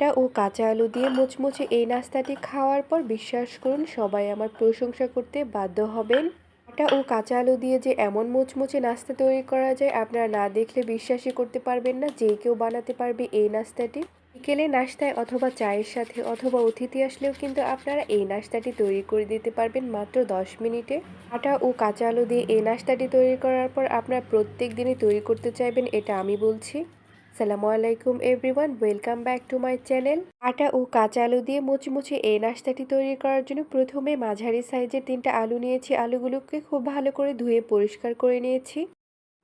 আটা ও কাঁচা আলু দিয়ে মুচমুচে এই নাস্তাটি খাওয়ার পর বিশ্বাস করুন, সবাই আমার প্রশংসা করতে বাধ্য হবেন। আটা ও কাঁচা আলু দিয়ে যে এমন মুচমুচে নাস্তা তৈরি করা যায়, আপনারা না দেখলে বিশ্বাসই করতে পারবেন না যে কেউ বানাতে পারবে এই নাস্তাটি। বিকেলে নাস্তায় অথবা চায়ের সাথে অথবা অতিথি আসলেও কিন্তু আপনারা এই নাস্তাটি তৈরি করে দিতে পারবেন মাত্র দশ মিনিটে। আটা ও কাঁচা আলু দিয়ে এই নাস্তাটি তৈরি করার পর আপনারা প্রত্যেক দিনই তৈরি করতে চাইবেন, এটা আমি বলছি। সালামু আলাইকুম everyone, welcome back to my channel. আটা ও কাঁচা আলু দিয়ে মুচমুচে এই নাস্তাটি তৈরি করার জন্য প্রথমে মাঝারি সাইজের তিনটা আলু নিয়েছি। আলুগুলোকে খুব ভালো করে ধুয়ে পরিষ্কার করে নিয়েছি।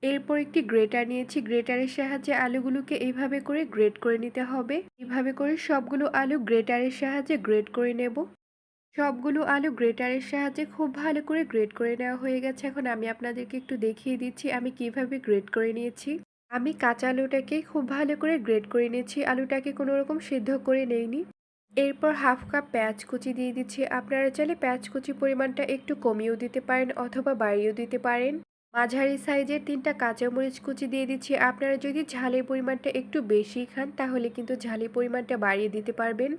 এরপর একটি গ্রেটার নিয়েছি। গ্রেটারের সাহায্যে আলুগুলোকে এইভাবে করে গ্রেট করে নিতে হবে। এইভাবে করে সবগুলো আলু গ্রেটারের সাহায্যে গ্রেট করে নেব। সবগুলো আলু গ্রেটারের সাহায্যে খুব ভালো করে গ্রেট করে নেওয়া হয়ে গেছে। এখন আমি আপনাদেরকে একটু দেখিয়ে দিচ্ছি আমি কীভাবে গ্রেট করে নিয়েছি। আমি কাঁচা আলুটাকে খুব ভালো করে গ্রেড করে নিয়েছি। আলুটাকে কোনো রকম সিদ্ধ করে নেইনি। এরপর হাফ কাপ পেঁয়াজ কুচি দিয়ে দিচ্ছি। আপনারা চাইলে পেঁয়াজ কুচি পরিমাণটা একটু কমিয়েও দিতে পারেন অথবা বাড়িয়েও দিতে পারেন। মাঝারি সাইজের তিনটা কাঁচামরিচ কুচি দিয়ে দিচ্ছি। আপনারা যদি ঝালের পরিমাণটা একটু বেশি খান, তাহলে কিন্তু ঝালের পরিমাণটা বাড়িয়ে দিতে পারবেন।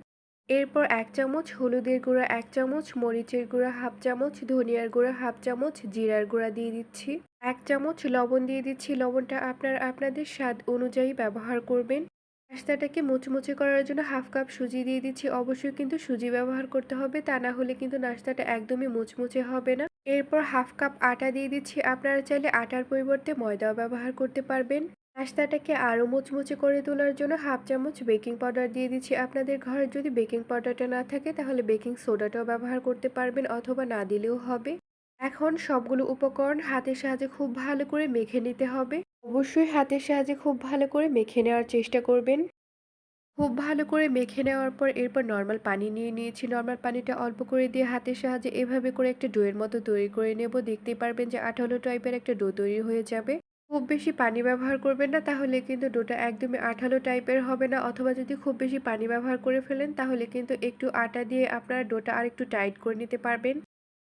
এরপর এক চামচ হলুদের গুঁড়া, এক চামচ মরিচের গুঁড়া, হাফ চামচ ধনিয়ার গুঁড়া, হাফ চামচ জিরার গুঁড়া দিয়ে দিচ্ছি। এক চামচ লবণ দিয়ে দিচ্ছি। লবণটা আপনার, আপনাদের স্বাদ অনুযায়ী ব্যবহার করবেন। নাস্তাটাকে মুচমুচে করার জন্য হাফ কাপ সুজি দিয়ে দিচ্ছি। অবশ্যই কিন্তু সুজি ব্যবহার করতে হবে, তা না হলে কিন্তু নাস্তাটা একদমই মুচমুচে হবে না। এরপর হাফ কাপ আটা দিয়ে দিচ্ছি। আপনারা চাইলে আটার পরিবর্তে ময়দাও ব্যবহার করতে পারবেন। নাস্তাটাকে আরও মুচমুচে করে তোলার জন্য হাফ চামচ বেকিং পাউডার দিয়ে দিচ্ছি আপনাদের ঘরে। যদি বেকিং পাউডারটা না থাকে, তাহলে বেকিং সোডাটাও ব্যবহার করতে পারবেন অথবা না দিলেও হবে। এখন সবগুলো উপকরণ হাতের সাহায্যে খুব ভালো করে মেখে নিতে হবে। অবশ্যই হাতের সাহায্যে খুব ভালো করে মেখে নেওয়ার চেষ্টা করবেন। খুব ভালো করে মেখে নেওয়ার পর এরপর নর্মাল পানি নিয়ে নিয়েছি। নর্মাল পানিটা অল্প করে দিয়ে হাতের সাহায্যে এভাবে করে একটা ডোয়ের মতো তৈরি করে নেব। দেখতেই পারবেন যে আঠালো টাইপের একটা ডো তৈরি হয়ে যাবে। খুব বেশি পানি ব্যবহার করবেন না, তাহলে কিন্তু ডোটা একদমই আঠালো টাইপের হবে না। অথবা যদি খুব বেশি পানি ব্যবহার করে ফেলেন, তাহলে কিন্তু একটু আটা দিয়ে আপনারা ডোটা আর একটু টাইট করে নিতে পারবেন।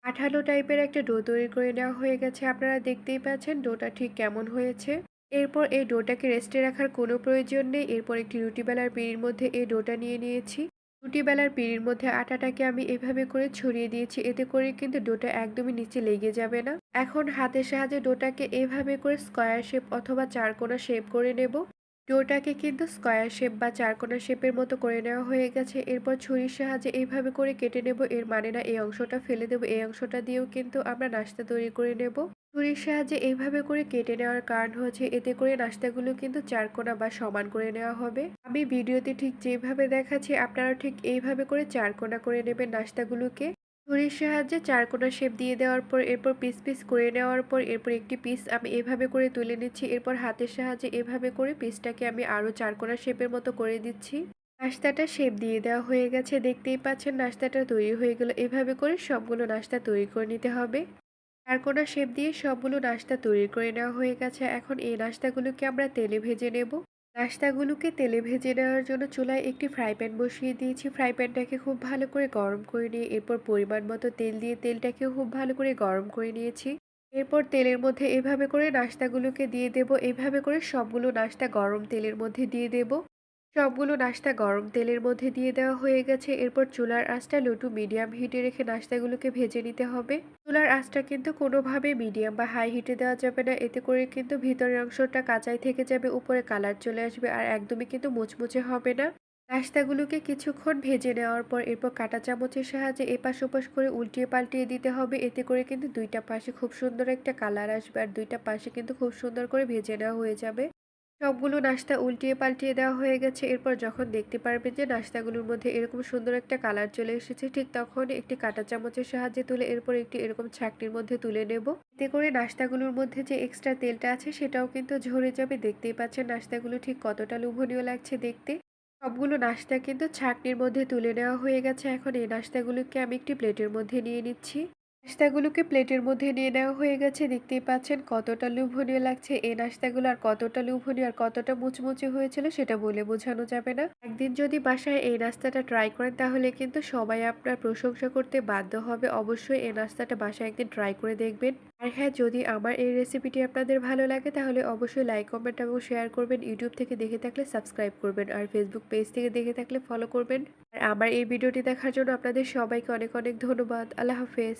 আঠালো টাইপের একটা ডো তৈরি করে নেওয়া হয়ে গেছে, আপনারা দেখতেই পাচ্ছেন ডোটা ঠিক কেমন হয়েছে। এরপর এই ডোটাকে রেস্টে রাখার কোনো প্রয়োজন নেই। এরপর একটি রুটি বেলার মধ্যে এই ডোটা নিয়ে নিয়েছি। রুটি বেলার পিঁড়ির মধ্যে আটাটাকে আমি এভাবে করে ছড়িয়ে দিয়েছি, এতে করে কিন্তু ডোটা একদমই নিচে লেগে যাবে না। এখন হাতের সাহায্যে ডোটাকে এভাবে করে স্কোয়ার শেপ অথবা চারকোনা শেপ করে নেব। ডোটাকে কিন্তু স্কোয়ার শেপ বা চারকোনা শেপের মতো করে নেওয়া হয়ে গেছে। এরপর ছুরির সাহায্যে এইভাবে করে কেটে নেব। এর মানে না, এই অংশটা ফেলে দেবো। এই অংশটা দিয়েও কিন্তু আমরা নাস্তা তৈরি করে নেব। ছুরির সাহায্যে এইভাবে করে কেটে নেওয়ার কারণ হচ্ছে এতে করে নাস্তাগুলো কিন্তু চারকোনা বা সমান করে নেওয়া হবে। আমি ভিডিওতে ঠিক যেভাবে দেখাচ্ছি আপনারা ঠিক এইভাবে করে চারকোনা করে নেবেন নাস্তাগুলোকে। ছুরির সাহায্যে চারকোনা শেপ দিয়ে দেওয়ার পর, এরপর পিস পিস করে নেওয়ার পর, এরপর একটি পিস আমি এভাবে করে তুলে নিচ্ছি। এরপর হাতের সাহায্যে এভাবে করে পিসটাকে আমি আরও চারকোনা শেপের মতো করে দিচ্ছি। নাস্তাটা শেপ দিয়ে দেওয়া হয়ে গেছে, দেখতেই পাচ্ছেন নাস্তাটা তৈরি হয়ে গেল। এভাবে করে সবগুলো নাস্তা তৈরি করে নিতে হবে। চারকোনা শেপ দিয়ে সবগুলো নাস্তা তৈরি করে নেওয়া হয়ে গেছে। এখন এই নাস্তাগুলোকে আমরা তেলে ভেজে নেব। নাস্তাগুলোকে তেলে ভেজে নেওয়ার জন্য চুলায় একটি ফ্রাই প্যান বসিয়ে দিয়েছি। ফ্রাই প্যানটাকে খুব ভালো করে গরম করে নিয়ে এরপর পরিমাণ মতো তেল দিয়ে তেলটাকেও খুব ভালো করে গরম করে নিয়েছি। এরপর তেলের মধ্যে এভাবে করে নাস্তাগুলোকে দিয়ে দেব। এভাবে করে সবগুলো নাস্তা গরম তেলের মধ্যে দিয়ে দেব। সবগুলো নাস্তা গরম তেলের মধ্যে দিয়ে দেওয়া হয়ে গেছে। এরপর চুলার আঁচটা লটু মিডিয়াম হিটে রেখে নাস্তাগুলোকে ভেজে নিতে হবে। চুলার আঁচটা কিন্তু কোনোভাবে মিডিয়াম বা হাই হিটে দেওয়া যাবে না। এতে করে কিন্তু ভিতরের অংশটা কাঁচাই থেকে যাবে, উপরে কালার চলে আসবে আর একদমই কিন্তু মুচমুচে হবে না। নাস্তাগুলোকে কিছুক্ষণ ভেজে নেওয়ার পর এরপর কাঁটা চামচের সাহায্যে এপাশ ওপাশ করে উল্টিয়ে পাল্টিয়ে দিতে হবে। এতে করে কিন্তু দুইটা পাশে খুব সুন্দর একটা কালার আসবে আর দুইটা পাশে কিন্তু খুব সুন্দর করে ভেজে নেওয়া হয়ে যাবে। সবগুলো নাস্তা উল্টিয়ে পাল্টিয়ে দেওয়া হয়ে গেছে। এরপর যখন দেখতে পারবেন যে নাস্তাগুলোর মধ্যে এরকম সুন্দর একটা কালার চলে এসেছে, ঠিক তখন একটি কাঁটা চামচের সাহায্যে তুলে এরপর একটি এরকম ছাকনির মধ্যে তুলে নেব। এতে করে নাস্তাগুলোর মধ্যে যে এক্সট্রা তেলটা আছে সেটাও কিন্তু ঝরে যাবে। দেখতেই পাচ্ছেন নাস্তাগুলো ঠিক কতটা লোভনীয় লাগছে দেখতে। সবগুলো নাস্তা কিন্তু ছাকনির মধ্যে তুলে নেওয়া হয়ে গেছে। এখন এই নাস্তাগুলোকে আমি একটি প্লেটের মধ্যে নিয়ে নিচ্ছি। নাস্তাগুলোকে প্লেটের মধ্যে নিয়ে নেওয়া হয়ে গেছে। দেখতেই পাচ্ছেন কতটা লোভনীয় লাগছে এই নাস্তাগুলো আর কতটা লোভনীয় আর কতটা মুচমুচে হয়েছিল সেটা বলে বোঝানো যাবে না। একদিন যদি বাসায় এই নাস্তাটা ট্রাই করেন তাহলে কিন্তু সবাই আপনার প্রশংসা করতে বাধ্য হবে। অবশ্যই এই নাস্তাটা বাসায় একদিন ট্রাই করে দেখবেন। আর হ্যাঁ যদি আমার এই রেসিপিটি আপনাদের ভালো লাগে তাহলে অবশ্যই লাইক কমেন্ট এবং শেয়ার করবেন। ইউটিউব থেকে দেখে থাকলে সাবস্ক্রাইব করবেন আর ফেসবুক পেজ থেকে দেখে থাকলে ফলো করবেন। আর আমার এই ভিডিওটি দেখার জন্য আপনাদের সবাইকে অনেক অনেক ধন্যবাদ। আল্লাহ হাফেজ।